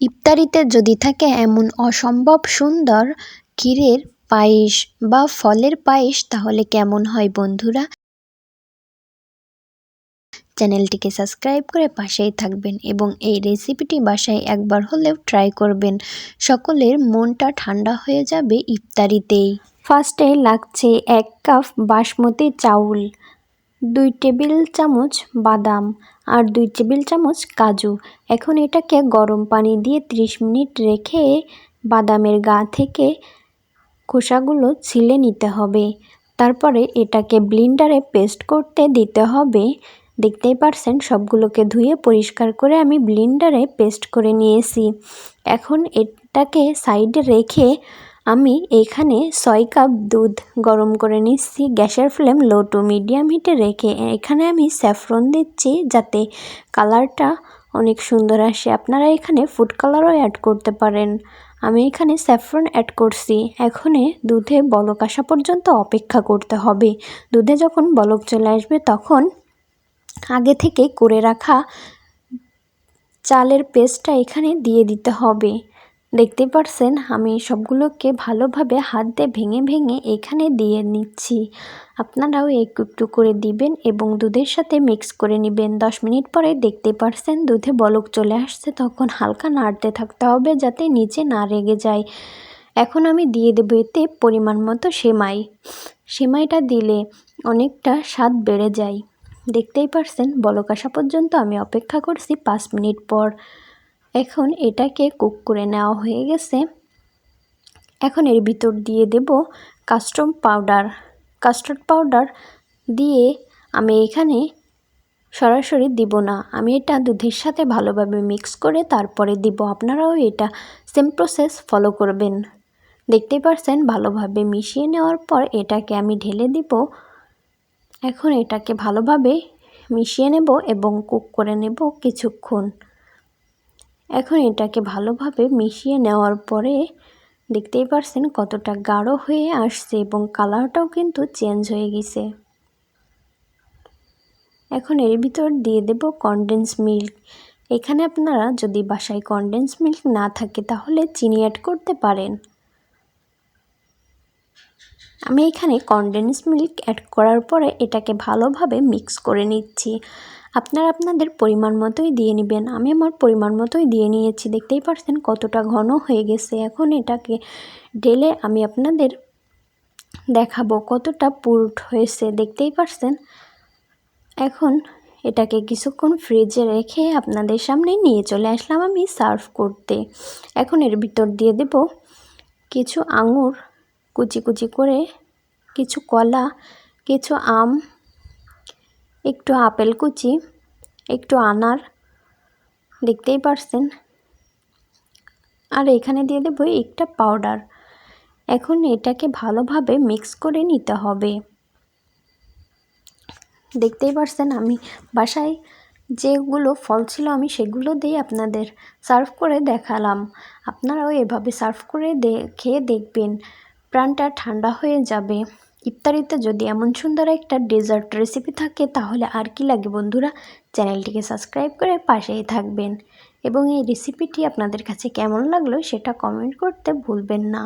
ইফতারিতে যদি থাকে এমন অসম্ভব সুন্দর ক্ষীরের পায়েস বা ফলের পায়েস, তাহলে কেমন হয় বন্ধুরা? চ্যানেলটিকে সাবস্ক্রাইব করে পাশেই থাকবেন এবং এই রেসিপিটি বাসায় একবার হলেও ট্রাই করবেন। সকলের মনটা ঠান্ডা হয়ে যাবে ইফতারিতেই। ফার্স্টে লাগছে এক কাপ বাসমতি চাউল। দুই টেবিল চামচ বাদাম আর দুই টেবিল চামচ কাজু। এখন এটাকে গরম পানি দিয়ে 30 মিনিট রেখে বাদামের গা থেকে খোসাগুলো ছিলে নিতে হবে। তারপরে এটাকে ব্লিন্ডারে পেস্ট করতে দিতে হবে। দেখতেই পারছেন, সবগুলোকে ধুয়ে পরিষ্কার করে আমি ব্লিন্ডারে পেস্ট করে নিয়েছি। এখন এটাকে সাইডে রেখে আমি এখানে ছয় কাপ দুধ গরম করে নিচ্ছি। গ্যাসের ফ্লেম লো টু মিডিয়াম হিটে রেখে এখানে আমি স্যাফরন দিচ্ছি যাতে কালারটা অনেক সুন্দর আসে। আপনারা এখানে ফুড কালারও অ্যাড করতে পারেন। আমি এখানে স্যাফরন অ্যাড করছি। এখনে দুধে বলক আসা পর্যন্ত অপেক্ষা করতে হবে। দুধে যখন বলক চলে আসবে তখন আগে থেকে করে রাখা চালের পেস্টটা এখানে দিয়ে দিতে হবে। দেখতে পারছেন, আমি সবগুলোকে ভালোভাবে হাত দিয়ে ভেঙে ভেঙে এখানে দিয়ে নিচ্ছি। আপনারাও একটু একটু করে দিবেন এবং দুধের সাথে মিক্স করে নেবেন। দশ মিনিট পরে দেখতে পারছেন, দুধে বলক চলে আসছে। তখন হালকা নাড়তে থাকতে হবে যাতে নিচে না রেগে যায়। এখন আমি দিয়ে দেবো এতে পরিমাণ মতো সেমাই। সেমাইটা দিলে অনেকটা স্বাদ বেড়ে যায়। দেখতেই পারছেন, বলক আসা পর্যন্ত আমি অপেক্ষা করছি পাঁচ মিনিট পর। এখন এটাকে কুক করে নেওয়া হয়ে গেছে। এখন এর ভিতর দিয়ে দেব কাস্টম পাউডার কাস্টার্ড পাউডার দিয়ে আমি এখানে সরাসরি দিব না। আমি এটা দুধের সাথে ভালোভাবে মিক্স করে তারপরে দিব। আপনারাও এটা সেম প্রসেস ফলো করবেন। দেখতে পারছেন, ভালোভাবে মিশিয়ে নেওয়ার পর এটাকে আমি ঢেলে দিব। এখন এটাকে ভালোভাবে মিশিয়ে নেব এবং কুক করে নেব কিছুক্ষণ। এখন এটাকে ভালোভাবে মিশিয়ে নেওয়ার পরে দেখতেই পারছেন কতটা গাঢ় হয়ে আসছে এবং কালারটাও কিন্তু চেঞ্জ হয়ে গেছে। এখন এর ভিতর দিয়ে দেব কনডেন্স মিল্ক এখানে আপনারা যদি বাসায় কনডেন্স মিল্ক না থাকে তাহলে চিনি অ্যাড করতে পারেন। আমি এখানে কনডেন্স মিল্ক অ্যাড করার পরে এটাকে ভালোভাবে মিক্স করে নিচ্ছি। আপনারা আপনাদের পরিমাণ মতোই দিয়ে নেবেন। আমি আমার পরিমাণ মতোই দিয়ে নিয়েছি। দেখতেই পারছেন কতটা ঘন হয়ে গেছে। এখন এটাকে ঢেলে আমি আপনাদের দেখাবো কতটা পুরুট হয়েছে। দেখতেই পারছেন? এখন এটাকে কিছুক্ষণ ফ্রিজে রেখে আপনাদের সামনে নিয়ে চলে আসলাম আমি সার্ভ করতে। এখন এর ভিতর দিয়ে দেব কিছু আঙুর কুচি কুচি করে কিছু কলা, কিছু আম, একটু আপেল কুচি, একটু আনার, দেখতেই পারছেন? আর এখানে দিয়ে দেবো একটা পাউডার এখন এটাকে ভালোভাবে মিক্স করে নিতে হবে। দেখতেই পারছেন আমি বাসায় যেগুলো ফল ছিল আমি সেগুলো দিয়ে আপনাদের সার্ভ করে দেখালাম। আপনারাও এভাবে সার্ভ করে খেয়ে দেখবেন। প্রাণটা ঠান্ডা হয়ে যাবে। ইফতারিতে যদি এমন সুন্দর একটা ডেজার্ট রেসিপি থাকে, তাহলে আর কি লাগে বন্ধুরা? চ্যানেলটিকে সাবস্ক্রাইব করে পাশেই থাকবেন। এবং এই রেসিপিটি আপনাদের কাছে কেমন লাগল, সেটা কমেন্ট করতে ভুলবেন না।